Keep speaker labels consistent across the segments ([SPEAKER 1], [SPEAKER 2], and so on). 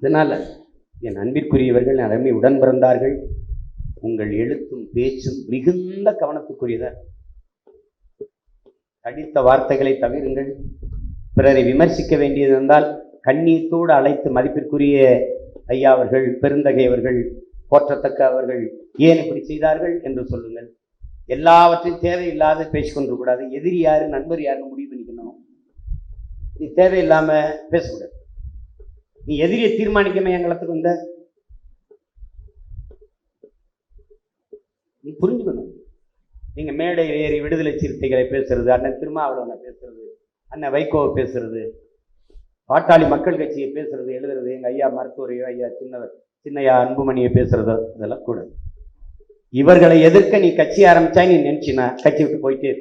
[SPEAKER 1] அதனால் என் அன்பிற்குரியவர்கள் என் அருமை உடன் பிறந்தார்கள் உங்கள் எழுத்தும் பேச்சும் மிகுந்த கவனத்துக்குரியதா? அடித்த வார்த்தைகளை தவிருங்கள். பிறரை விமர்சிக்க வேண்டியது என்றால் கண்ணீர்த்தோடு அழைத்து மதிப்பிற்குரிய ஐயா அவர்கள் பெருந்தகை அவர்கள் போற்றத்தக்க அவர்கள் ஏன் இப்படி செய்தார்கள் என்று சொல்லுங்கள். எல்லாவற்றையும் தேவையில்லாத பேசிக்கொண்டு கூடாது. எதிரி யாரு நண்பர் யாருன்னு முடிவு பண்ணிக்கணும். இது தேவையில்லாமல் பேசக்கூடாது. நீ எதிரியை தீர்மானிக்கமே எங்களத்துக்கு வந்த? நீ புரிஞ்சுக்கணும். நீங்க மேடையில் ஏறி விடுதலை சிறுத்தைகளை பேசுறது அண்ணன் திருமாவளவனை பேசுறது அண்ணன் வைகோவை பேசுறது பாட்டாளி மக்கள் கட்சியை பேசுறது எழுதுறது எங்க ஐயா மருத்துவரையோ ஐயா சின்னவர் சின்னையா அன்புமணியை பேசுறதோ இதெல்லாம் கூட. இவர்களை எதிர்க்க நீ கட்சி ஆரம்பிச்சா நீ நினைச்சினா கட்சி விட்டு போயிட்டே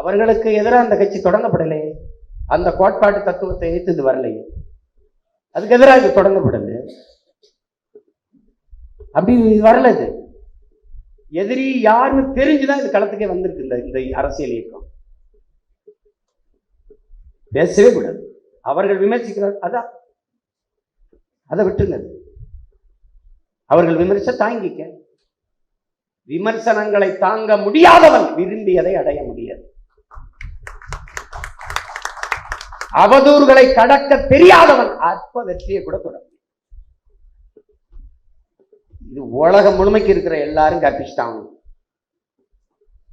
[SPEAKER 1] அவர்களுக்கு எதிராக அந்த கட்சி தொடங்கப்படலையே. அந்த கோட்பாட்டு தத்துவத்தை எதிர்த்து இது வரலையே. அதுக்கு எதிராக இது தொடங்கப்படுது அப்படி இது வரல இது. எதிரி யாருன்னு தெரிஞ்சுதான் இந்த களத்துக்கே வந்திருக்கு இந்த இந்த அரசியல் இயக்கம். பேசவே கூடாது. அவர்கள் விமர்சிக்கிறார் அதான் அதை விட்டுங்க அவர்கள் விமர்ச தாங்கிக்க. விமர்சனங்களை தாங்க முடியாதவன் விரும்பியதை அடைய முடியாது. அவதூறுகளை கடக்க தெரியாதவன் அற்ப வெற்றியை கூட தொட இது உலகம் முழுமைக்கு இருக்கிற எல்லாரும் கற்பிச்சுட்டாங்க.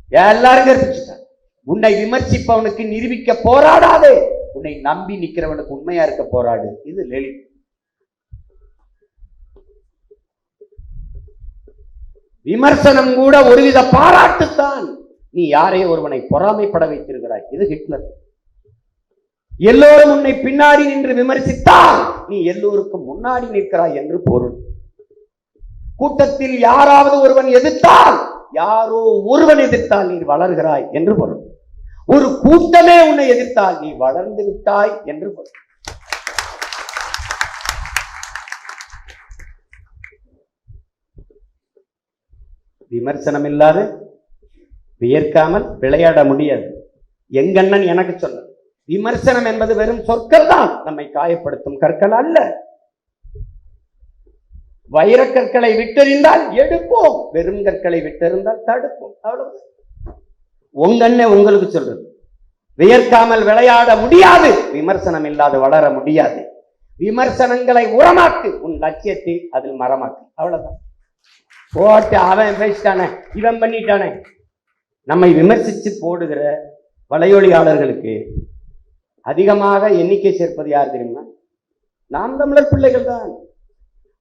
[SPEAKER 1] எல்லாரும் கற்பிச்சுட்டாங்க. உன்னை விமர்சிப்பவனுக்கு நிரூபிக்க போராடாதே. உன்னை நம்பி நிக்கிறவனுக்கு உண்மையா இருக்க போராடு. இது லெலி விமர்சனம் கூட ஒருவித பாராட்டுத்தான். நீ யாரை ஒருவனை பொறாமைப்பட வைத்திருக்கிறாய். இது ஹிட்லர். எல்லோரும் உன்னை பின்னாடி நின்று விமர்சித்தால் நீ எல்லோருக்கும் முன்னாடி நிற்கிறாய் என்று பொருள். கூட்டத்தில் யாராவது ஒருவன் எதிர்த்தால் யாரோ ஒருவன் எதிர்த்தால் நீ வளர்கிறாய் என்று பொருள். ஒரு கூட்டமே உன்னை எதிர்த்தால் நீ வளர்ந்து விட்டாய் என்று பொருள். விமர்சனம் இல்லாது வியர்க்காமல் விளையாட முடியாது. எங்கண்ணன் எனக்கு சொன்னது விமர்சனம் என்பது வெறும் சொற்கள் தான். நம்மை காயப்படுத்தும் கற்கள் அல்ல. வைரக்கற்களை விட்டெறிந்தால் எடுப்போம். வெறும் கற்களை விட்டெறிந்தால் தடுப்போம். அவ்வளவு உங்க அண்ணன் உங்களுக்கு சொல்றது. வியர்க்காமல் விளையாட முடியாது. விமர்சனம் இல்லாது வளர முடியாது. விமர்சனங்களை உரமாக்கு. உன் லட்சியத்தை அதில் மரமாக்கு. அவ்வளவுதான். போட்டு அவன் பேசிட்டானே இவன் பண்ணிட்டானே. நம்மை விமர்சித்து போடுகிற வலையொலியாளர்களுக்கு அதிகமாக எண்ணிக்கை சேர்ப்பது யார் தெரியுமா? நாம் தமிழர் பிள்ளைகள் தான்.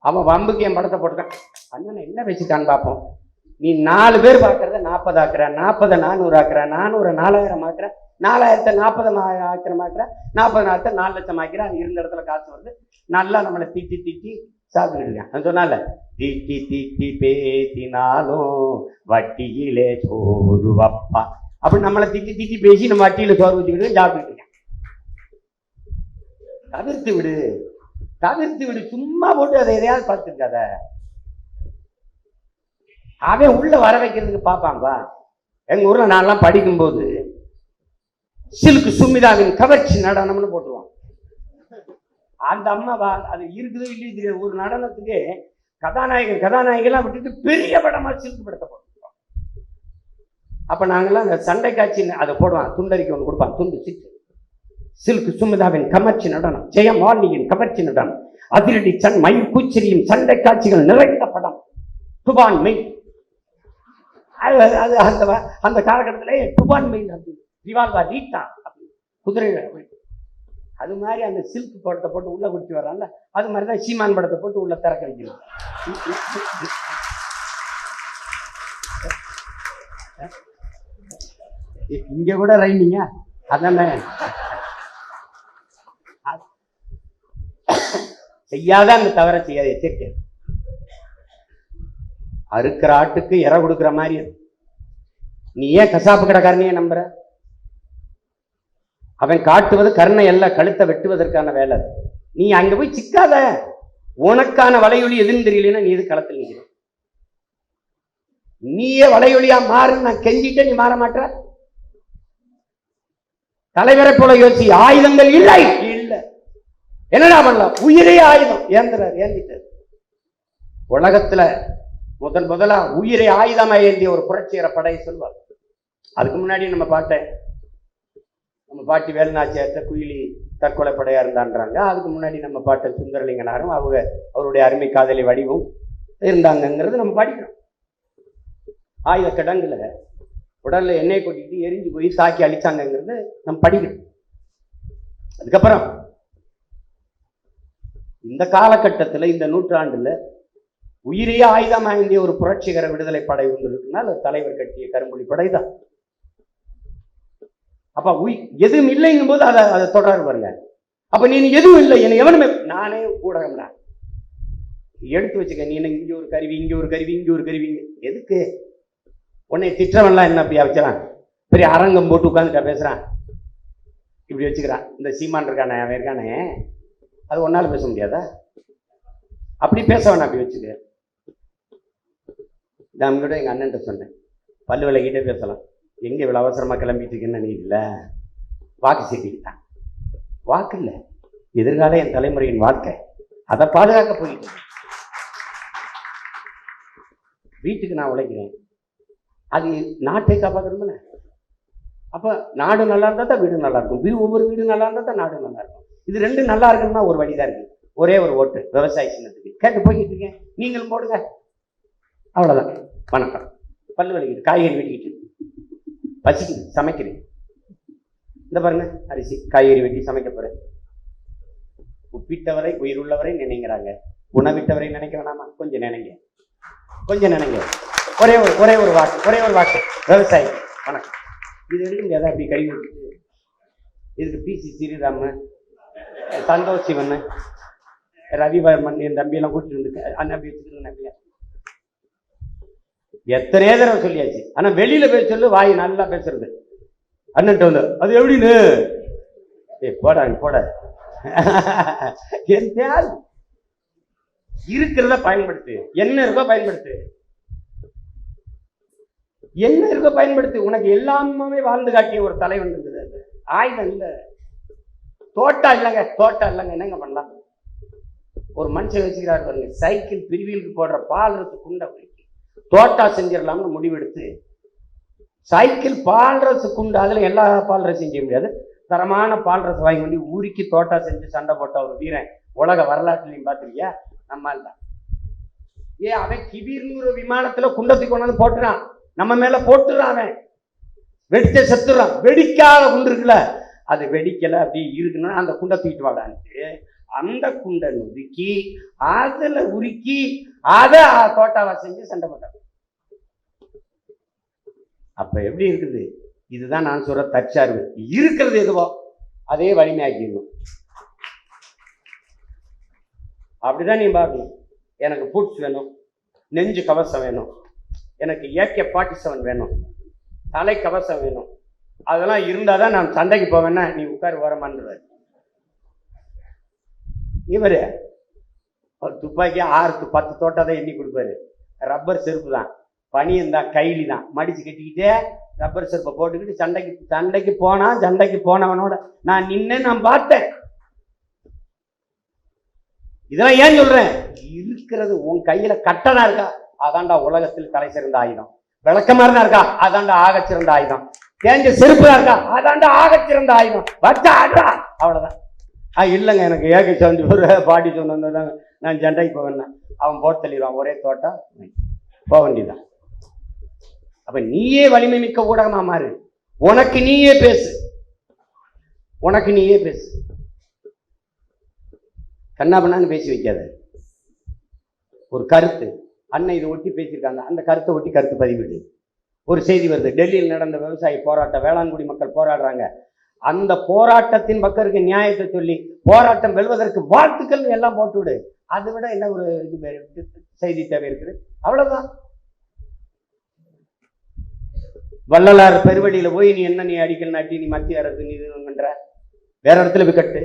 [SPEAKER 1] அவன் வம்புக்கு என் படத்தை போட்டுட்டான் அண்ணன் என்ன பேசிட்டான்னு பார்ப்போம். நீ நாலு பேர் பார்க்கறத நாற்பது ஆக்குற. நாற்பதை நானூறு ஆக்குற. நானூறு நாலாயிரம் ஆக்குற. நாலாயிரத்தை நாற்பது ஆக்கிரம் ஆக்குற. நாலத்தை நாலு லட்சம் ஆக்கிற. அது இருந்த இடத்துல காசு வருது. நல்லா நம்மளை திட்டி திட்டி சாப்பிட்டுட்டு இருக்கான். சொன்னால திட்டி திட்டி பேசினாலும் வட்டியிலே சோறு வப்பா. அப்படி நம்மளை திட்டி திட்டி பேசி நம்ம வட்டியில சோறு ஊற்றிக்கிட்டு சாப்பிட்டுட்டு தவிர்த்து விடு. தவிர்த்து விடு. சும்மா போட்டு அதை எதையாவது பார்த்துருக்காத அவன் உள்ள வர வைக்கிறதுக்கு பார்ப்பான்பா எங்க ஊர்ல நான்லாம் படிக்கும்போது சில்கு சுமிதாவின் கவர்ச்சி நடனம்னு போட்டுருவான். அந்த அம்மாவா அது இருக்குதோ இல்லையோ தெரியாது. ஒரு நடனத்துக்கு கதாநாயகன் கதாநாயகெல்லாம் விட்டுட்டு பெரிய படமா சிலுக்கு படத்தை போட்டுருவான். அப்ப நாங்கெல்லாம் அந்த சண்டை காட்சி அதை போடுவான். துண்டறிக்கை ஒன்று கொடுப்பான். துண்டு சிட்டு. சில்க் சுமிதாவின் கமர்ச்சி நடனம் ஜெயமாலியின் கமர்ச்சி நடனம் அதிரடி சன் மயில் பூச்செரியும் சண்டை காட்சிகள் நிறைந்த படம் துபான் மெய் அது அது அந்த அந்த காலகட்டத்தில் துபான் மெயின் அப்படி ரிவால்வா ரீட்டா அப்படி குதிரை அது மாதிரி அந்த சில்க் படத்தை போட்டு உள்ள குடிச்சு வர்றாங்கல்ல அது மாதிரி தான் சீமான் படத்தை போட்டு உள்ள திறக்க வைக்கணும் இங்கே இங்க கூட ரைனிங்க அதானே செய்யாத அந்த தவற செய்யாத எச்சரிக்கை. அறுக்கிற ஆட்டுக்கு இற கொடுக்குற மாதிரி நீ ஏன் கசாப்பு கடைக்காரனையே நம்புற? அவன் காட்டுவது கருணை அல்ல கழுத்தை வெட்டுவதற்கான வேலை நீ அங்க போய் சிக்காத. உனக்கான வலையொலி எதுன்னு தெரியலன்னா நீ எது களத்தில் நிற்கிற? நீயே வலையொலியா மாறுன்னு நான் கெஞ்சிட்ட நீ மாற மாட்ட தலைவரை போல யோசி ஆயுதங்கள் இல்லை. என்னடா பண்ணலாம்? உயிரே ஆயுதம். ஏந்துறாரு ஏந்திட்டாரு உலகத்துல முதல் முதலா உயிரை ஆயுதமா ஏந்திய ஒரு புரட்சிகர படை சொல்வார். அதுக்கு முன்னாடி நம்ம பாட்டை நம்ம பாட்டி வேலுநாச்சியார்த்த குயிலி தற்கொலை படையா இருந்தான்றாங்க. அதுக்கு முன்னாடி நம்ம பாட்டை சுந்தரலிங்கனாரும் அவங்க அவருடைய அருமை காதலி வடிவும் இருந்தாங்கங்கிறது நம்ம படிக்கிறோம். ஆயுத கிடங்குல உடல்ல எண்ணெய் கொட்டிட்டு எரிஞ்சு போய் சாக்கி அழிச்சாங்கங்கிறது நம்ம படிக்கணும் அதுக்கப்புறம் இந்த காலகட்டத்துல இந்த நூற்றாண்டுல உயிரையே ஆயுதம் வாங்கிய ஒரு புரட்சிகர விடுதலை படை ஒன்று இருக்குன்னா அது தலைவர் கட்டிய கரும்புலி படை தான். அப்ப உய் எதுவும் இல்லைங்கும் போது அதை அதை தொடர் பாருங்க. அப்ப நீ எதுவும் இல்லை என்னை எவனுமே நானே ஊடகம் எடுத்து வச்சுக்க நீ என்ன இங்க ஒரு கருவி இங்க ஒரு கருவி இங்க ஒரு கருவி எதுக்கு? உன்னை திட்டவன்லாம் என்ன அப்படியா வச்சுறான் பெரிய அரங்கம் போட்டு உட்காந்துட்டா பேசுறான். இப்படி வச்சுக்கிறான். இந்த சீமான் இருக்கானே அவன் இருக்கானே. அது ஒன்னால் பேச முடியாதா? அப்படி பேச வேணாம் அப்படி வச்சுக்க. நான் கூட எங்கள் அண்ணன்ட்ட சொன்னேன். பல்லு விலகிட்டே பேசலாம். எங்கே இவ்வளோ அவசரமாக கிளம்பிட்டு இருக்கேன்னு நீ வாக்கு சீட்டிக்கிட்டான். வாக்கு இல்லை. எதிர்கால என் தலைமுறையின் வாழ்க்கை. அதை பாதுகாக்க போயிட்டு வீட்டுக்கு நான் உழைக்கிறேன். அது நாட்டை காப்பாற்றணும்ல அப்போ நாடு நல்லா இருந்தால் தான் வீடு நல்லா இருக்கும். ஒவ்வொரு வீடு நல்லா இருந்தால் தான் நாடு நல்லா இருக்கும். இது ரெண்டும் நல்லா இருக்கணும்னா ஒரு வழிதான் இருக்கு. ஒரே ஒரு ஓட்டு விவசாய சின்னத்துக்கு. கேட்டு போய்கிட்டு இருக்கேன். நீங்களும் போடுங்க. அவ்வளோதான் வணக்கம். பல்லு வலிக்குது. காய்கறி வெட்டிக்கிட்டு பசிக்குது. சமைக்கிறேன். இந்த பாருங்க அரிசி. காய்கறி வெட்டி சமைக்க போறேன். உப்பிட்டவரை உயிர் நினைங்கிறாங்க. உணவிட்டவரை நினைக்க வேணாமா? கொஞ்சம் நினைங்க. கொஞ்சம் நினைங்க. ஒரே ஒரு ஒரே ஒரு வாக்கு ஒரே ஒரு வாக்கு. விவசாயி. வணக்கம். இது வரைக்கும் எதாவது அப்படி கை இதுக்கு பிசி ஸ்ரீராமன் சந்தோஷ் சிவன் ரவிவர்மன் என் தம்பியெல்லாம் கூட்டிட்டு வந்து அண்ணன் அப்படி எத்தனையோ தடவை சொல்லியாச்சு. ஆனா வெளியில போய் சொல்லு வாய் நல்லா பேசுறது. அண்ணன்ட்ட வந்து அது எப்படின்னு? ஏய் போடா போட. என் தேல் இருக்கிறத பயன்படுத்து. என்ன இருக்கோ பயன்படுத்து. என்ன இருக்கோ பயன்படுத்து. உனக்கு எல்லாமே வாழ்ந்து காட்டிய ஒரு தலைவன் இருந்தது ஆயுதம் இல்ல. தோட்டா இல்லைங்க தோட்டம் இல்லைங்க. என்னங்க பண்ணலாம்? ஒரு மனுஷன் வச்சுக்கிறாரு பாருங்க சைக்கிள் பிரிவிலுக்கு போடுற பால் ரசு குண்டை உருக்கி தோட்டா செஞ்சிடலாம்னு முடிவெடுத்து சைக்கிள் பால் ரசு குண்டு அதில் எல்லா பால் ரசம் செய்ய முடியாது. தரமான பால் ரசம் வாங்கி வந்து உருக்கி தோட்டா செஞ்சு சண்டை போட்ட ஒரு வீரன் உலக வரலாற்றுலையும் பார்த்துருக்கியா? நம்மால் தான். ஏ அவன் கிபீர்னு ஒரு விமானத்துல குண்டத்தை கொண்டாந்து போட்டுறான். நம்ம மேலே போட்டுறான் அவன். வெடிச்ச செத்துறான். வெடிக்காத குண்டு இருக்குல்ல. அது வெடிக்கல அப்படி இருக்குன்னா அந்த குண்டை தூக்கிட்டு வாடான்ட்டு அந்த குண்டை நொறுக்கி அதில் உருக்கி அதை தோட்டாவை செஞ்சு சண்டை போட்டாங்க. அப்போ எப்படி இருக்குது? இதுதான் நான் சொல்ற தற்சார்பு. இருக்கிறது எதுவோ அதே வலிமையாக்கிடணும். அப்படிதான் நீ பார்க்கணும். எனக்கு பூட்ஸ் வேணும் நெஞ்சு கவசம் வேணும் எனக்கு ஏகே ஃபார்ட்டி செவன் வேணும் தலை கவசம் வேணும். அதெல்லாம் இருந்தால் தான் நான் சண்டைக்கு போவேன்னா நீ உட்கார் ஓரமான்றார் இவர் ஒரு துப்பாக்கி ஆறு பத்து தோட்டம் தான் எண்ணி கொடுப்பாரு. ரப்பர் செருப்பு தான். பனியன் தான் கைலி தான். மடிச்சு கட்டிக்கிட்டே ரப்பர் செருப்பை போட்டுக்கிட்டு சண்டைக்கு சண்டைக்கு போனால் சண்டைக்கு போனவனோட நான் நின்று நான் பார்த்தேன். இதெல்லாம் ஏன் சொல்கிறேன் இருக்கிறது உன் கையில் கட்டணா இருக்கா? அதான்டா உலகத்தில் தலை சிறந்த ஆயுதம். விளக்கமா தான் இருக்கா? அதான்டா ஆக சிறந்த ஆயுதம். தேஞ்ச செருப்புதான் இருக்கா? அதாண்டா ஆகச்சிறந்த ஆயுதம். வச்சா ஆடுறா அவ்வளோதான் ஆ இல்லைங்க எனக்கு ஏக சந்தி ஒரு பாட்டி சொன்னதாங்க நான் ஜெண்டைக்கு போவேன்னா அவன் போட்டு தள்ளிடுவான். ஒரே தோட்டம் போக வேண்டியதான் அப்போ நீயே வலிமை மிக்க ஊடகமாக மாறு. உனக்கு நீயே பேசு. உனக்கு நீயே பேசு. கண்ணா பண்ணான்னு பேசி வைக்காத. ஒரு கருத்து. அண்ணன் இதை ஒட்டி பேசியிருக்காங்க. அந்த கருத்தை ஒட்டி கருத்து பதிவிடு. ஒரு செய்தி வருது. டெல்லியில் நடந்த விவசாயி போராட்டம் வேளாண்குடி மக்கள் போராடுறாங்க. அந்த போராட்டத்தின் மக்களுக்கு நியாயத்தை சொல்லி போராட்டம் வெல்வதற்கு வாழ்த்துக்கள் எல்லாம் போட்டு விடு அதை விட என்ன ஒரு இது செய்தி தேவை இருக்குது? அவ்வளவுதான். வள்ளலார் பெருவழியில போய் நீ என்ன நீ அடிக்கல் நாட்டி நீ மத்திய அரசு நீ பண்ற வேற இடத்துல போய் கட்டு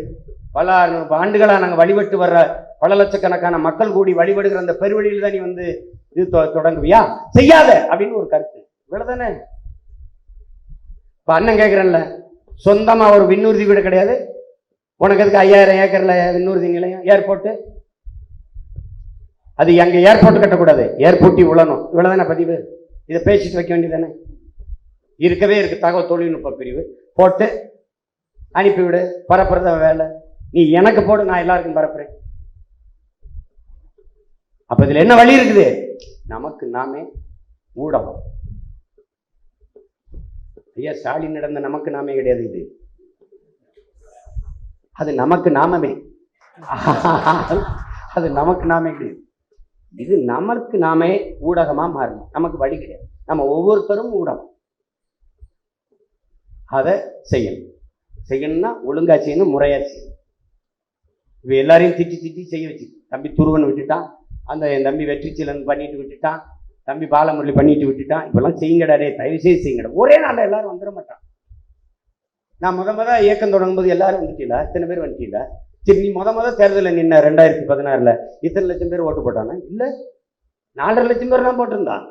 [SPEAKER 1] பல ஆண்டுகளா நாங்க வழிபட்டு வர்ற பல லட்சக்கணக்கான மக்கள் கூடி வழிபடுகிற அந்த பெருவழியில் தான் நீ வந்து இது தொ- தொடங்குவியா? செய்யாத அப்படின்னு ஒரு கருத்து. இவ்வளவுதானே? இப்ப அண்ணன் கேட்கறேன்ல சொந்தமா ஒரு விண்ணூர்தி வீடு கிடையாது. உனக்கு அதுக்கு ஐயாயிரம் ஏக்கர்ல விண்ணூர்தி நிலையம் ஏர்போர்ட்டு? அது எங்க ஏர்போர்ட் கட்டக்கூடாது. ஏர்போர்ட்டி விழணும் இவ்வளவுதானே பதிவு? இதை பேசிட்டு வைக்க வேண்டியதானே இருக்கவே இருக்கு. தகவல் தொழில்நுட்ப பிரிவு. போட்டு அனுப்பிவிடு பரப்புறத வேலை. நீ எனக்கு போடு நான் எல்லாருக்கும் பரப்புறேன். அப்ப இதுல என்ன வழி இருக்குது? நமக்கு நாமே ஊடகம். ஐயா ஸ்டாலின் நடந்த நமக்கு நாமே கிடையாது இது. அது நமக்கு நாமமே அது நமக்கு நாமே கிடையாது. இது நமக்கு நாமே ஊடகமா மாறணும். நமக்கு வழி கிடையாது. நம்ம ஒவ்வொருத்தரும் ஊடகம். அதை செய்யணும். செய்யணும்னா ஒழுங்கா செய்யணும் முறையாக செய்யணும். இவ எல்லாரையும் திட்டி திட்டி செய்ய வச்சு தம்பி துருவன் விட்டுட்டான். அந்த என் தம்பி வெற்றிச்சிலன் பண்ணிட்டு விட்டுட்டான். தம்பி பாலமுரளி பண்ணிட்டு விட்டுட்டான். இப்பெல்லாம் செய்யுங்கடாரே தயவு செய்து செய்யுங்கடா ஒரே நாளில் எல்லாரும் வந்துட மாட்டான். நான் முத முத இயக்கம் தொடங்கும்போது எல்லாரும் வந்துட்டீங்களா? இத்தனை பேர் வந்துட்டீங்களா? சரி நீ முத முத தேர்தலில் நின்ன ரெண்டாயிரத்தி பதினாறுல இத்தனை லட்சம் பேர் ஓட்டு போட்டானா? இல்ல. நாலரை லட்சம் பேர் தான் போட்டிருந்தான்.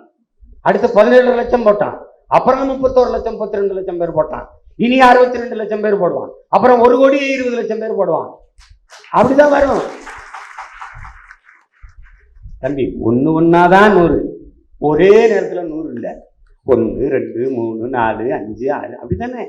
[SPEAKER 1] அடுத்து பதினேழு லட்சம் போட்டான். அப்புறம் முப்பத்தோரு லட்சம் முப்பத்தி ரெண்டு லட்சம் பேர் போட்டான். இனி அறுபத்தி ரெண்டு லட்சம் பேர் போடுவான். அப்புறம் ஒரு கோடி இருபது லட்சம் பேர் போடுவான். அப்படிதான் வரும். தம்பி ஒண்ணு ஒன்னாதான் நூறு. ஒரே நேரத்தில் நூறு இல்லை. ஒன்று ரெண்டு மூணு நாலு அஞ்சு ஆறு அப்படி தானே